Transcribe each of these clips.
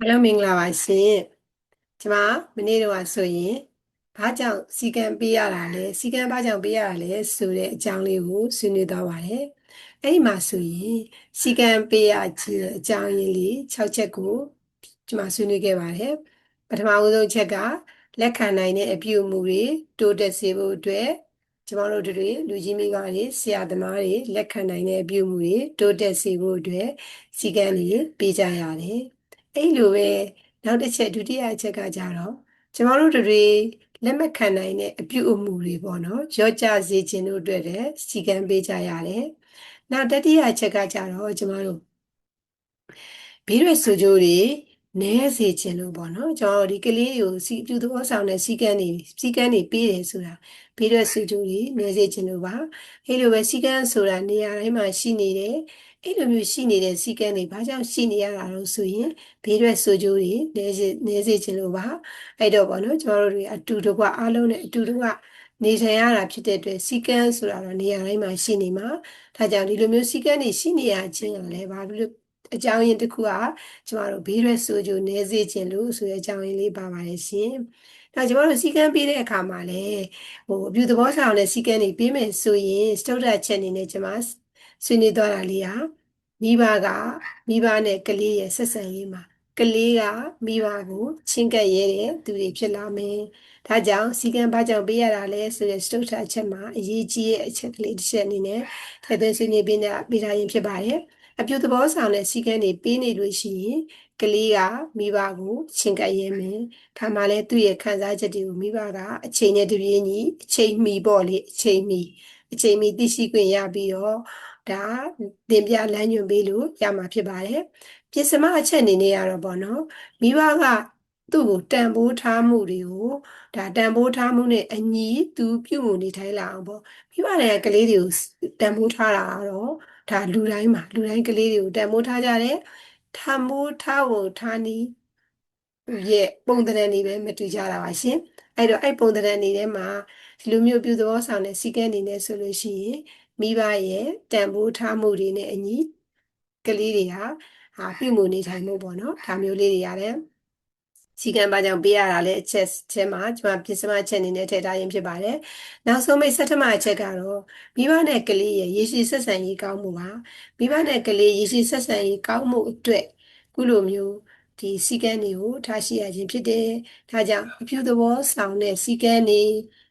အားလုံးမင်္ဂလာပါရှင်ကျွန်မမနေ့တော့ဆိုရင်ဘာကြောင့်စီကံပေးရတာလဲစီကံဘာကြောင့်ပေးရတာလဲဆိုတဲ့အကြောင်းလေးကိုဆွေးနွေးသွားပါတယ်အဲ့ဒီမှာဆိုရင်စီကံပေးရခြင်းအကြောင်းရင်းလေး6ချက်ကိုကျွန်မဆွေးနွေးခဲ့ပါတယ်ပထမဦးဆုံးချက်ကလက်ခံနိုင်တဲ့အပြုအမူတွေတိုးတက်စေဖို့အတွက်ကျွန်တော်တို့တွေလူကြီးမိဘတွေဆရာသမားတွေလက်ခံနိုင်တဲ့အပြုအမူတွေတိုးတက်စေဖို့အတွက်စီကံလေးပေးကြရတယ် အဲ့လိုပဲနောက်တစ်ချက်ဒုတိယအချက်ကကြတော့ကျမတို့တွေလက်မခံနိုင်တဲ့အပြုအမူတွေပေါ့နော်ရော့ကျစေခြင်းတို့အတွက်လည်းစီကံပေးကြရတယ်။နောက်တတိယအချက်ကကြတော့ကျမတို့ဘေးရွက်ဆိုကြိုးတွေနဲစေခြင်းလို့ပေါ့နော်ကျွန်တော်ဒီကလေးကိုစီပြူသဘောဆောင်တဲ့စီကံနေစီကံနေပေးတယ်ဆိုတာဘေးရွက်ဆိုကြိုးတွေနဲစေခြင်းလို့ပါအဲ့လိုပဲစီကံဆိုတာနေရာတိုင်းမှာရှိနေတယ် အဲ့လိုမျိုးရှိနေတဲ့စီကံတွေဘာကြောင့်ရှိနေရတာလို့ဆိုရင်ဘေးရွက်ဆိုကြိုးတွေနဲစေနဲစေခြင်းလို့ပါအဲ့တော့ပေါ့နော်ကျွန်တော်တို့တွေအတူတကွအားလုံးနဲ့အတူတကွနေထိုင်ရတာဖြစ်တဲ့အတွက်စီကံဆိုတာတော့နေရာတိုင်းမှာရှိနေမှာဒါကြောင့်ဒီလိုမျိုးစီကံတွေရှိနေရခြင်းကလည်းဘာလို့အကြောင်းရင်းတစ်ခုကကျမတို့ဘေးရွက်ဆိုကြိုနေစေခြင်းလို့ဆိုတဲ့အကြောင်းရင်းလေးပါပါတယ်ရှင်။ဒါကျမတို့စီကံပေးတဲ့အခါမှာလည်းဟိုအပြုသဘောဆောင်တဲ့စီကံတွေပေးမယ်ဆိုရင်စတုဒ္ဒချက်အနေနဲ့ကျမဆွေးနွေးသွားတာလေးဟာ မိဘကမိဘနဲ့ကလေးရဲ့ဆက်ဆံရေးမှာကလေးကမိဘကိုချင်းကပ်ရဲတဲ့သူတွေဖြစ်လာမယ်။ဒါကြောင့်စီကံဘာကြောင့်ပေးရတာလဲဆိုတဲ့စတုဒ္ဒချက်မှာအရေးကြီးတဲ့အချက်ကလေးတစ်ချက်အနေနဲ့ထည့်သွင်းဆွေးနွေးပေးတာပေးထားရင်ဖြစ်ပါတယ်။အပြုသဘောဆောင်တဲ့စီကံတွေပေးနေလို့ရှိရင်ကလေးကမိဘကိုချင်းကပ်ရဲမယ်ဒါမှလည်းသူ့ရဲ့ခံစားချက်တွေကိုမိဘကအချိန်နဲ့တပြေးညီအချိန်မီပေါ့လေအချိန်မီအချိန်မီသိရှိခွင့်ရပြီးတော့ ဒါသင်ပြလမ်းညွှန်ပေးလို့ရမှာဖြစ်ပါတယ်ပြစ္စမအချက်အနေနဲ့ရတော့ပေါ့နော်မိဘကသူ့ကိုတန်ဖိုးထားမှုတွေကိုဒါတန်ဖိုးထားမှုနဲ့အညီသူပြုမှုနေထိုင်လာအောင်ပေါ့မိဘတွေကကလေးတွေကိုတန်ဖိုးထားတာကတော့ဒါလူတိုင်းမှာလူတိုင်းကလေးတွေကိုတန်ဖိုးထားကြတယ်ထံမိုးထားဖို့ထားနီးရဲ့ပုံသဏ္ဍာန်တွေပဲမတူကြတာပါရှင်အဲ့တော့အဲ့ပုံသဏ္ဍာန်တွေထဲမှာဒီလိုမျိုးပြုသဘောဆောင်တဲ့စီကံတွေနဲ့ဆိုလို့ရှိရင် မိဘရဲ့တန်ဖိုးထားမှုတွေနဲ့အညီကလေးတွေဟာဟာပြုမှုနေထိုင်မှုပေါ့နော်ဒါမျိုးလေးတွေရတယ်စီကံဘာကြောင့်ပေးရတာလဲအချက်ထဲမှာကျွန်မပြစ္စမအချက်အနေနဲ့ထည့်ထားရင်ဖြစ်ပါတယ်။နောက်ဆုံးမိတ်ဆဋ္ဌမအချက်ကတော့မိဘနဲ့ကလေးရဲ့ရေရှည်ဆက်ဆံရေးကောင်းမှုပါ။မိဘနဲ့ကလေးရေရှည်ဆက်ဆံရေးကောင်းမှုအတွက်ခုလိုမျိုး ဒီစီကံတွေကိုထားရှိရခြင်းဖြစ်တယ်။ဒါကြောင့်အပြုသဘောဆောင်တဲ့စီကံတွေ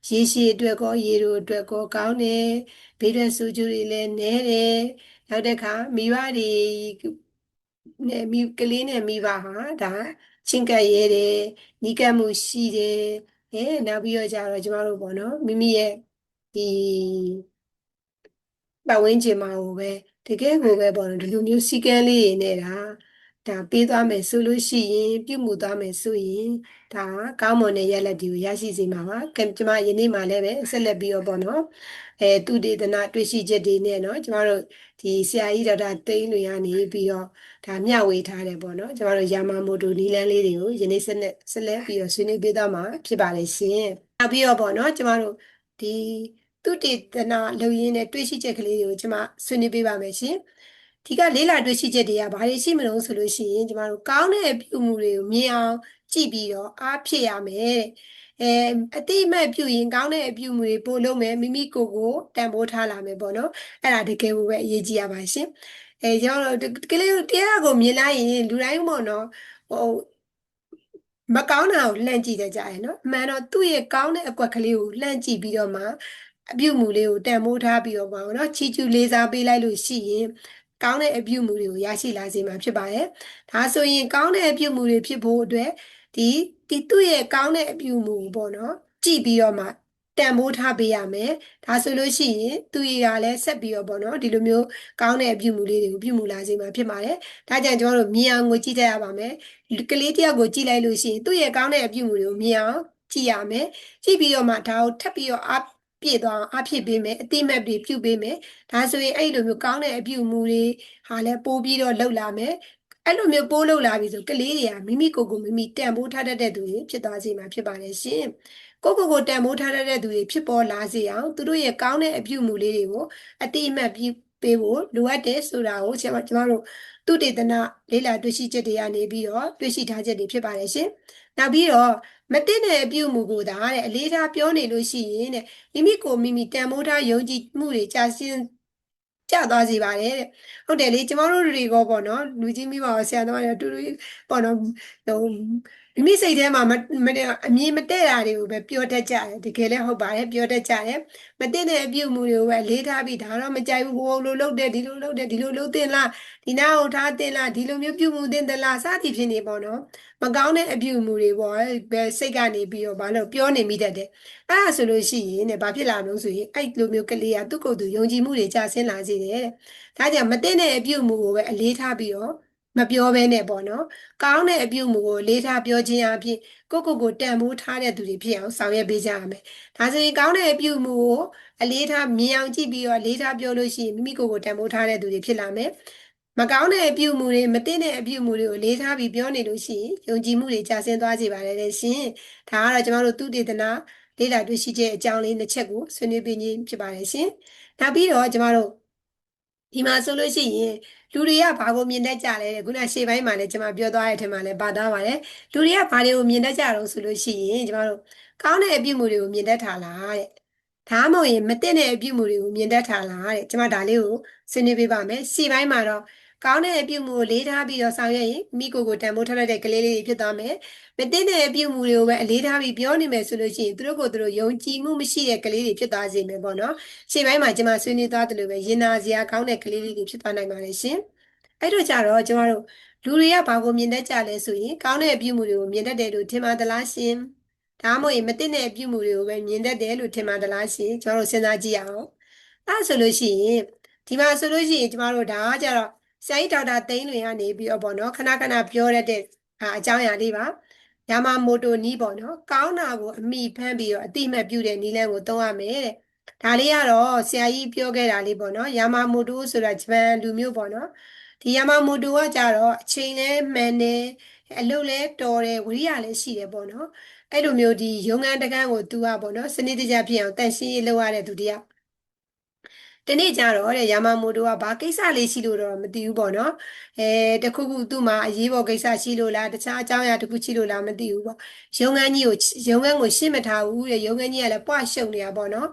ရေရှည်အတွက်ကောရေတို့အတွက်ကောကောင်းတယ်။ဘေးထွက်ဆိုးကျိုးတွေလည်းနည်းတယ်။နောက်တစ်ခါမိဘတွေနဲ့မိကလေးနဲ့မိဘဟာဒါချင်းကပ်ရဲတယ်နီးကပ်မှုရှိတယ်အဲနောက်ပြီးတော့ကြတော့ကျမတို့ပေါ့နော်မိမိရဲ့ဒီပတ်ဝန်းကျင်မှာကိုပဲတကယ်ကိုပဲပေါ့နော်ဒီလိုမျိုးစီကံလေးတွေနဲ့ဒါ ဒါပေးသွားမယ်ဆိုလို့ရှိရင်ပြုမှုသွားမယ်ဆိုရင်ဒါကောင်းမွန်တဲ့ရလက်တွေကိုရရှိစေမှာပါကံကျမယနေ့မှလည်းပဲဆက်လက်ပြီးတော့ပေါ့နော်အဲသူဒေသနာတွေ့ရှိချက်တွေနဲ့နော်ကျမတို့ဒီဆရာကြီးဒေါက်တာသိန်းတွေကနေပြီးတော့ဒါမျှဝေထားတယ်ပေါ့နော်ကျမတို့ယာမမိုတိုနီလန်းလေးတွေကိုယနေ့ဆက်လက်ဆက်လက်ပြီးတော့ဆွေးနွေးပေးသွားမှာဖြစ်ပါတယ်ရှင်နောက်ပြီးတော့ပေါ့နော်ကျမတို့ဒီသူတေသနာလုံရင်းနဲ့တွေ့ရှိချက်ကလေးတွေကိုကျမဆွေးနွေးပေးပါမယ်ရှင် ဒီကလေးလာတွေ့ရှိချက်တွေကဘာတွေရှိမလို့ဆိုလို့ရှိရင်ကျမတို့ကောင်းတဲ့အပြုမှုတွေကိုမြင်အောင်ကြည့်ပြီးတော့အားဖြစ်ရမယ်အဲအတိအမဲ့ပြုရင်ကောင်းတဲ့အပြုမှုတွေပို့လို့မယ်မိမိကိုယ်ကိုတန်ဖိုးထားလာမယ်ပေါ့နော်အဲ့ဒါတကယ်ကိုပဲအရေးကြီးရပါရှင်အဲကျွန်တော်တို့ကလေးတရားကိုမြင်လိုက်ရင်လူတိုင်းပေါ့နော်ဟိုမကောင်းတာကိုလှမ်းကြည့်ကြကြရယ်နော်အမှန်တော့သူ့ရဲ့ကောင်းတဲ့အကွက်ကလေးကိုလှမ်းကြည့်ပြီးတော့မှအပြုတ်မှုလေးကိုတန်ဖိုးထားပြီးတော့ပါတော့နော်ချီကျူလေးစားပေးလိုက်လို့ရှိရင် ကောင်းတဲ့အပြုတ်မှုတွေကိုရရှိလာစေမှာဖြစ်ပါတယ်ဒါဆိုရင်ကောင်းတဲ့အပြုတ်မှုတွေဖြစ်ဖို့အတွက်ဒီဒီသူ့ရဲ့ကောင်းတဲ့အပြုတ်မှုပေါ့နော်ကြည့်ပြီးတော့မှတန်ဖိုးထားပေးရမယ်ဒါဆိုလို့ရှိရင်သူရကလည်းဆက်ပြီးတော့ပေါ့နော်ဒီလိုမျိုးကောင်းတဲ့အပြုမှုလေးတွေကိုပြုမှုလာစေမှာဖြစ်ပါတယ်ဒါကြောင့်ကျွန်တော်တို့မြင်အောင်ကိုကြည့်ကြရပါမယ်ကလေးတယောက်ကိုကြည့်လိုက်လို့ရှိရင်သူ့ရဲ့ကောင်းတဲ့အပြုမှုတွေကိုမြင်အောင်ကြည့်ရမယ်ကြည့်ပြီးတော့မှဒါကိုထပ်ပြီးတော့အ ပြည့်သွားအောင်အဖြစ်ပေးမယ်အတိမတ်တွေပြုပေးမယ်ဒါဆိုရင်အဲ့လိုမျိုးကောင်းတဲ့အပြုမှုတွေဟာလည်းပိုးပြီးတော့လှုပ်လာမယ်အဲ့လိုမျိုးပိုးလှုပ်လာပြီဆိုကလေးတွေကမိမိကိုယ်ကိုမိမိတန်ဖိုးထားတတ်တဲ့သူတွေဖြစ်သွားစေမှာဖြစ်ပါတယ်ရှင်ကိုကိုကိုတန်ဖိုးထားတဲ့သူတွေဖြစ်ပေါ်လာစေအောင်သူတို့ရဲ့ကောင်းတဲ့အပြုမူလေးတွေကိုအတိအမှတ်ပြုပပေးဖို့လိုအပ်တယ်ဆိုတာကိုကျွန်တော်ကျွန်တော်တို့သူတေသနလေးလာတွေ့ရှိချက်တွေကနေပြီးတော့တွေ့ရှိထားချက်တွေဖြစ်ပါတယ်ရှင်။နောက်ပြီးတော့ မတင်တဲ့အပြုအမူကိုဒါတဲ့အလေးထားပြောနေလို့ရှိရင်တဲ့မိမိကိုမိမိတန်ဖိုးထားယုံကြည်မှုတွေကြာရှင်းကြသွားစေပါတယ်တဲ့ဟုတ်တယ်လေကျမတို့တွေကပေါ့နော်လူကြီးမိဘဆရာသမားတွေအတူတူပေါ့နော်ဟို မိမိစိတ်ထဲမှာမမအမြင်မတည့်တာတွေကိုပဲပြောတတ်ကြတယ်တကယ်လည်းဟုတ်ပါတယ်ပြောတတ်ကြတယ်မတည့်တဲ့အပြုအမူတွေကိုပဲလေးထားပြီးဒါတော့မကြိုက်ဘူးဟိုလိုလုပ်တယ်ဒီလိုလုပ်တယ်ဒီလိုလုပ်တင်လားဒီနာကိုထားတင်လားဒီလိုမျိုးပြုမှုတင်သလားစသည်ဖြစ်နေပေါ့နော်မကောင်းတဲ့အပြုအမူတွေပေါ့ပဲစိတ်ကနေပြီးတော့ဘာလို့ပြောနေမိတတ်တယ်အဲ့ဒါဆိုလို့ရှိရင်ねဘာဖြစ်လာမလို့ဆိုရင်အဲ့လိုမျိုးကလေးကသူ့ကိုယ်သူယုံကြည်မှုတွေကျဆင်းလာစေတယ်တဲ့ဒါကြောင့်မတင်တဲ့အပြုအမူကိုပဲအလေးထားပြီးတော့ မပြောဘဲနဲ့ပေါ့နော်ကောင်းတဲ့အပြုအမူကိုလေးထားပြောခြင်းအပြင်ကိုကိုကိုတန်ဖိုးထားတဲ့သူတွေဖြစ်အောင်ဆောင်ရွက်ပေးကြရမယ်ဒါဆိုရင်ကောင်းတဲ့အပြုအမူကိုအလေးထားမြင်အောင်ကြည့်ပြီးတော့လေးထားပြောလို့ရှိရင်မိမိကိုကိုတန်ဖိုးထားတဲ့သူတွေဖြစ်လာမယ်မကောင်းတဲ့အပြုအမူတွေမတင်တဲ့အပြုအမူတွေကိုလေးထားပြီးပြောနေလို့ရှိရင်ယုံကြည်မှုတွေကျဆင်းသွားစေပါတယ်လေရှင်ဒါကတော့ကျွန်တော်တို့သူတေသနာလေ့လာတွေ့ရှိချက်အကြောင်းလေးနှစ်ချက်ကိုဆွေးနွေးပေးခြင်းဖြစ်ပါတယ်ရှင်နောက်ပြီးတော့ကျွန်တော်တို့ ဒီမှာဆိုလို့ရှိရင်လူတွေကဘာကိုမြင်တတ်ကြလဲတဲ့ခုနရှေ့ပိုင်းမှာလည်းကျွန်မပြောသွားတဲ့အထက်မှာလည်းပါသားပါတယ်လူတွေကဘာတွေကိုမြင်တတ်ကြတော့ဆိုလို့ရှိရင်ကျွန်တော်တို့ကောင်းတဲ့အပြုအမူတွေကိုမြင်တတ်တာလားတဲ့ဒါမှမဟုတ်ရင်မတင်တဲ့အပြုအမူတွေကိုမြင်တတ်တာလားတဲ့ကျွန်မဒါလေးကိုဆွေးနွေးပေးပါမယ်ရှေ့ပိုင်းမှာတော့ ကောင်းတဲ့အပြုအမူကိုလေးထားပြီးတော့ဆောင်ရွက်ရင်မိကိုကိုတန်ဖိုးထားတဲ့ကလေးလေးတွေဖြစ်သွားမယ်မတင်တဲ့အပြုအမူတွေကိုပဲအလေးထားပြီးပြောနေမယ်ဆိုလို့ရှိရင်သူတို့ကိုသူတို့ယုံကြည်မှုမရှိတဲ့ကလေးတွေဖြစ်သွားစေမယ်ပေါ့နော်ရှေ့ပိုင်းမှာကျွန်မဆွေးနွေးသွားတယ်လို့ပဲရင်နာစရာကောင်းတဲ့ကလေးလေးတွေဖြစ်သွားနိုင်ပါတယ်ရှင်အဲ့တော့ကြတော့ကျမတို့လူတွေကဘာကိုမြင်တတ်ကြလဲဆိုရင်ကောင်းတဲ့အပြုအမူတွေကိုမြင်တတ်တယ်လို့ထင်ပါသလားရှင်ဒါမှမဟုတ်ရင်မတင်တဲ့အပြုအမူတွေကိုပဲမြင်တတ်တယ်လို့ထင်ပါသလားရှင်ကျမတို့စဉ်းစားကြည့်အောင်အဲ့ဆိုလို့ရှိရင်ဒီမှာဆိုလို့ရှိရင်ကျမတို့ဒါကကြတော့ ဆရာကြီးဒေါက်တာသိန်းလွင်ကနေပြီးတော့ပေါ့နော်ခဏခဏပြောရတဲ့အကြောင်းအရာလေးပါယာမာမိုတိုနီးပေါ့နော်ကောင်းတာကိုအမိဖမ်းပြီးတော့အတိမတ်ပြုတဲ့နီးလန်းကိုသုံးရမယ်တဲ့ဒါလေးကတော့ဆရာကြီးပြောခဲ့တာလေးပေါ့နော်ယာမာမိုတိုဆိုတာဂျပန်လူမျိုးပေါ့နော်ဒီယာမာမိုတိုကကြတော့အချိန်လဲမှန်တယ်အလုပ်လဲတော်တယ်ဝိရိယလည်းရှိတယ်ပေါ့နော်အဲ့လိုမျိုးဒီရုံငန်းတကန်းကိုသူကပေါ့နော်စနစ်တကျဖြစ်အောင်တန်ရှင်းရေးလုပ်ရတဲ့သူတယောက် တနေ့ကျတော့တဲ့ယာမာမိုတိုကဘာကိစ္စလေးရှိလို့တော့မသိဘူးပေါ့နော်အဲတခုခုသူ့မှာအရေးပေါ်ကိစ္စရှိလို့လားတခြားအကြောင်းအရာတခုရှိလို့လားမသိဘူးပေါ့ရုံငန်းကြီးကိုရုံငန်းကိုရှင်းမထားဘူးတဲ့ရုံငန်းကြီးကလည်းပွားရှုံနေတာပေါ့နော်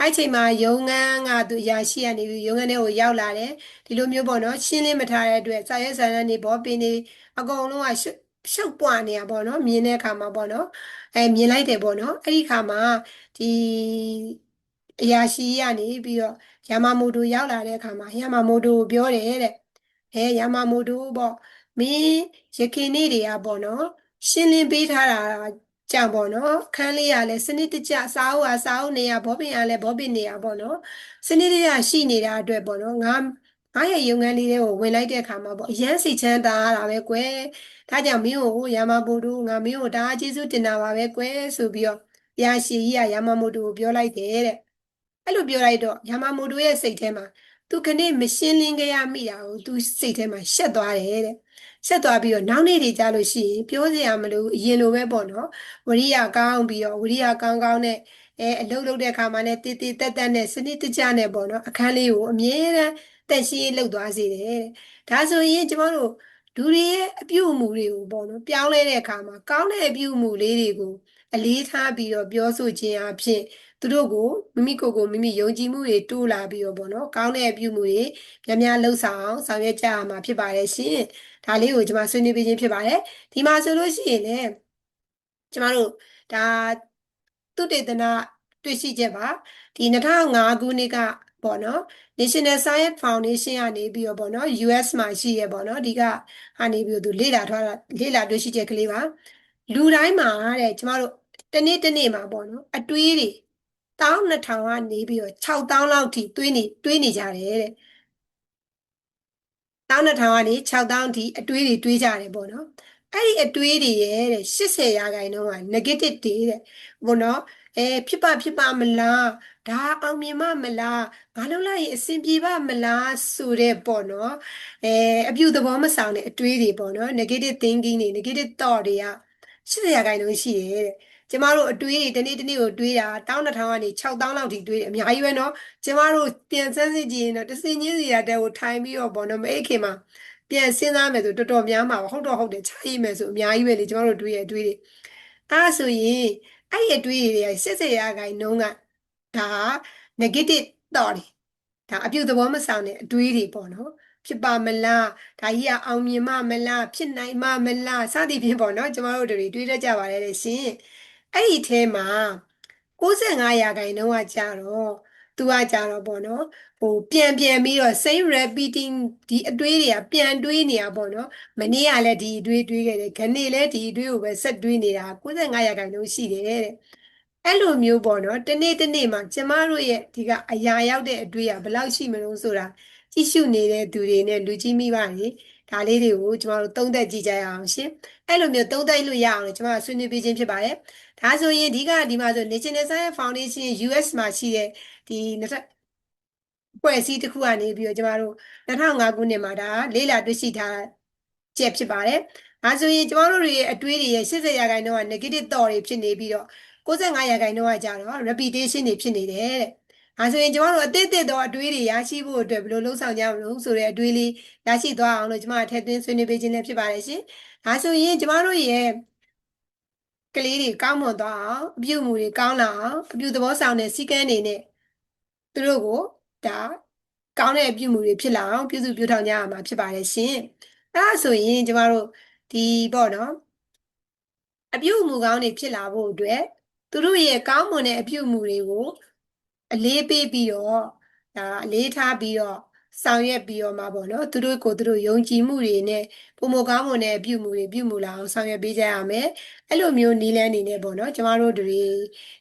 အဲ့ချိန်မှာရုံငန်းကသူအရာရှိကနေပြီးရုံငန်းထဲကိုရောက်လာတယ်ဒီလိုမျိုးပေါ့နော်ရှင်းလင်းမထားတဲ့အတွက်စာရွက်စာတမ်းတွေဘောပင်တွေအကုန်လုံးကရှုပ်ပွားနေတာပေါ့နော်မြင်တဲ့အခါမှာပေါ့နော်အဲမြင်လိုက်တယ်ပေါ့နော်အဲ့ဒီအခါမှာဒီ အရာရှိကနေပြီးတော့ယာမာမိုတိုရောက်လာတဲ့အခါမှာယာမာမိုတိုကိုပြောတယ်တဲ့အဲယာမာမိုတိုပေါ့မင်းရခင်နေ့တွေကပေါ့နော် ရှင်းလင်းပေးထားတာကြောင့်ပေါ့နော်ခန်းလေးကလည်းစနစ်တကျစားအုပ်ကစားအုပ်နေရဘောပင်ကလည်းဘောပင်နေရပေါ့နော်စနစ်တကျရှိနေတာအတွက်ပေါ့နော်ငါငါရဲ့ရုံငန်းလေးတွေကိုဝင်လိုက်တဲ့အခါမှာပေါ့အရန်စိတ်ချမ်းသာရတာပဲကွယ်ဒါကြောင့်မင်းကိုယာမာမိုတိုငါမင်းကိုဒါကျေးဇူးတင်တာပါပဲကွယ်ဆိုပြီးတော့ရာရှိကြီးကယာမာမိုတိုကိုပြောလိုက်တယ်တဲ့ အဲ့လိုပြောလိုက်တော့ယာမာမိုတိုရဲ့စိတ်ထဲမှာသူခဏမရှင်းလင်းကြရမိတာကိုသူစိတ်ထဲမှာရှက်သွားတယ်တဲ့ရှက်သွားပြီးတော့နောက်နေ့တွေကြာလို့ရှိရင်ပြောစရာမလိုအရင်လိုပဲပေါ့နော်ဝရိယကောင်းပြီးတော့ဝရိယကောင်းကောင်းနဲ့အဲအလုပ်လုပ်တဲ့အခါမှာလည်းတည်တည်တက်တက်နဲ့စနစ်တကျနဲ့ပေါ့နော်အခန်းလေးကိုအမြဲတမ်းတက်ရှင်းလုပ်သွားစေတယ်တဲ့ဒါဆိုရင်ကျမတို့လူတွေရဲ့အပြုအမူတွေကိုပေါ့နော်ပြောင်းလဲတဲ့အခါမှာကောင်းတဲ့အပြုအမူလေးတွေကို အလေးထားပြီးတော့ပြောဆိုခြင်းအဖြစ်သူတို့ကိုမိမိကိုယ်ကိုမိမိယုံကြည်မှုတွေတိုးလာပြီးတော့ပေါ့နော်ကောင်းတဲ့အပြုမှုတွေများများလှုပ်ဆောင်ဆောင်ရွက်ကြရမှာဖြစ်ပါတယ်ရှင်ဒါလေးကိုကျွန်မဆွေးနွေးပေးခြင်းဖြစ်ပါတယ်ဒီမှာဆိုလို့ရှိရင်လည်းကျွန်မတို့ဒါသူတေသနာတွေ့ရှိချက်ပါဒီ2005ခုနှစ်ကပေါ့နော် National Science Foundation ကနေပြီးတော့ပေါ့နော် US မှာရှိရပေါ့နော်ဒီကကနေပြီးတော့သူလေ့လာထားတာလေ့လာတွေ့ရှိချက်ကလေးပါလူတိုင်းမှာတဲ့ကျမတို့ တနေ့တနေ့မှာပေါ့နော်အတွေးတွေ12000ကနေပြီးတော့6000လောက်ထိတွေးနေတွေးနေကြတယ်တဲ့12000ကနေ6000ထိအတွေးတွေတွေးကြတယ်ပေါ့နော်အဲ့ဒီအတွေးတွေရဲ့တဲ့80ရာခိုင်နှုန်းက negative တွေတဲ့ဘောနော်အဲဖြစ်ပါဖြစ်ပါမလားဒါအောင်မြင်မမလားငါလုံးလိုက်ရင်အဆင်ပြေပါမလားဆိုတဲ့ပေါ့နော်အဲအပြုသဘောမဆောင်တဲ့အတွေးတွေပေါ့နော် negative thinking တွေ negative thought တွေက80ရာခိုင်နှုန်းရှိတယ်တဲ့ ကျမတို့အတွေးတွေတနေ့တနေ့ကိုတွေးတာတောင်းတစ်ထောင်ကနေ6000လောက်ထိတွေးတယ်အများကြီးပဲเนาะကျမတို့ပြန်စမ်းစစ်ကြည့်ရင်တော့တစ်စင်ချင်းစီရတဲ့ကိုထိုင်ပြီးတော့ပေါ့နော်မအိတ်ခင်မှာပြန်စဉ်းစားမယ်ဆိုတော်တော်များမှာပါဟုတ်တော့ဟုတ်တယ်ခြားရည်မယ်ဆိုအများကြီးပဲလေကျမတို့တွေးရအတွေးတွေအဲဒါဆိုရင်အဲ့ဒီအတွေးတွေက80ရာခိုင်နှုန်းကဒါက negative thought တွေဒါအပြုသဘောမဆောင်တဲ့အတွေးတွေပေါ့နော်ဖြစ်ပါမလားဒါကြီးကအောင်မြင်မမလားဖြစ်နိုင်မမလားစသည်ဖြင့်ပေါ့နော်ကျမတို့တွေတွေးတတ်ကြပါတယ်လေရှင် အဲ့ဒီထဲမှာ65ရာခိုင်နှုန်းကကြတော့သူကကြတော့ပေါ့နော်ဟိုပြန်ပြန်ပြီးတော့ same repeating ဒီအတွေးတွေကပြန်တွေးနေတာပေါ့နော်မနေ့ကလည်းဒီအတွေးတွေးခဲ့တယ်ခဏလည်းဒီအတွေးကိုပဲဆက်တွေးနေတာ65ရာခိုင်နှုန်းရှိတယ်တဲ့အဲ့လိုမျိုးပေါ့နော်တနေ့တနေ့မှာကျမတို့ရဲ့ဒီကအရာရောက်တဲ့အတွေးကဘယ်လောက်ရှိမလို့ဆိုတာကြည့်ရှုနေတဲ့သူတွေနဲ့လူကြီးမိဘတွေ ဒါလေးတွေကိုကျမတို့သုံးသပ်ကြည့်ကြရအောင်ရှင်အဲ့လိုမျိုးသုံးသပ်လို့ရအောင်လေကျမဆွေးနွေးပေးခြင်းဖြစ်ပါတယ်ဒါဆိုရင်ဒီကဒီမှာဆို National Science Foundation US မှာရှိတဲ့ဒီဖွဲ့စည်းတစ်ခုကနေပြီးတော့ကျမတို့2005ခုနှစ်မှာဒါလေ့လာတွေ့ရှိထားချက်ဖြစ်ပါတယ်ဒါဆိုရင်ကျမတို့ရဲ့အတွေးတွေရဲ့80ရာခိုင်နှုန်းက negative thought တွေဖြစ်နေပြီးတော့65ရာခိုင်နှုန်းကကြတော့ repetition တွေဖြစ်နေတယ်တဲ့။ အဲဆိုရင်ကျမတို့အသစ်သစ်သောအတွေးတွေရရှိဖို့အတွက်ဘယ်လိုလုပ်ဆောင်ကြမလို့ဆိုတဲ့အတွေးလေးရရှိသွားအောင်လို့ကျမထည့်သွင်းဆွေးနွေးပေးခြင်းလည်းဖြစ်ပါတယ်ရှင်။ဒါဆိုရင်ကျမတို့ရဲ့ကလေးတွေကောင်းမွန်သွားအောင်အပြုအမူတွေကောင်းလာအောင်အပြုသဘောဆောင်တဲ့စည်းကမ်းတွေနဲ့သူတို့ကိုဒါကောင်းတဲ့အပြုအမူတွေဖြစ်လာအောင်ပြုစုပြောထောင်ကြရမှာဖြစ်ပါတယ်ရှင်။အဲဒါဆိုရင်ကျမတို့ဒီပေါ့နော်အပြုအမူကောင်းတွေဖြစ်လာဖို့အတွက်သူတို့ရဲ့ကောင်းမွန်တဲ့အပြုအမူတွေကို အလေးပေးပြီးတော့ဒါအလေးထားပြီးတော့ဆောင်ရွက်ပြီးတော့မှာပေါ့နော်သူတို့ကိုသူတို့ယုံကြည်မှုတွေနဲ့ပုံမကောင်းမွန်တဲ့အပြုအမူတွေပြုမှုလာအောင်ဆောင်ရွက်ပေးကြရမယ်အဲ့လိုမျိုးနီးလန်းနေနဲ့ပေါ့နော်ကျမတို့တွေ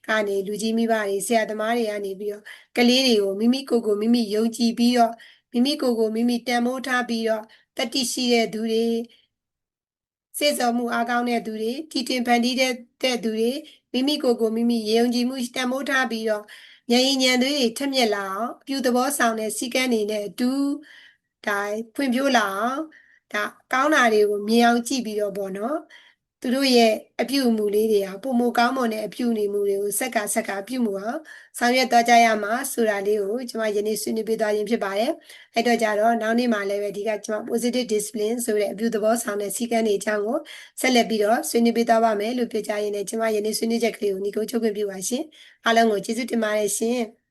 ကနေလူကြီးမိဘတွေဆရာသမားတွေကနေပြီးတော့ကလေးတွေကိုမိမိကိုယ်ကိုမိမိယုံကြည်ပြီးတော့မိမိကိုယ်ကိုမိမိတန်ဖိုးထားပြီးတော့တတိရှိတဲ့သူတွေစေစော်မှုအားကောင်းတဲ့သူတွေတီတင်ဖန်တီးတဲ့တဲ့သူတွေမိမိကိုယ်ကိုမိမိယုံကြည်မှုတန်ဖိုးထားပြီးတော့ ဉာဏ်ရည်ဉာဏ်သွေးတွေထက်မြက်လာအောင်အပြုသဘောဆောင်တဲ့စီကံတွေနဲ့အတူဒါဖွံ့ဖြိုးလာအောင်ဒါကောင်းတာတွေကိုမြင်အောင်ကြည့်ပြီးတော့ပေါ့နော် သူတို့ရဲ့အပြုအမူလေးတွေကပုံမကောင်းမွန်တဲ့အပြုနေမှုတွေကိုစက်ကဆက်ကပြုမှုအောင်ဆောင်ရွက်သွားကြရမှာဆိုတာလေးကိုကျွန်မယနေ့ဆွေးနွေးပေးသွားခြင်းဖြစ်ပါတယ်။အဲ့တော့ကြတော့နောက်နေ့မှာလည်းပဲဒီကကျွန်မ positive discipline ဆိုတဲ့အပြုသဘောဆောင်တဲ့စည်းကမ်းတွေအကြောင်းကိုဆက်လက်ပြီးတော့ဆွေးနွေးပေးသွားပါမယ်လို့ပြောကြရင်းနဲ့ကျွန်မယနေ့ဆွေးနွေးချက်ကလေးကိုညီကိုချုပ်ခွင့်ပြုပါရှင်။အားလုံးကိုကျေးဇူးတင်ပါတယ်ရှင်။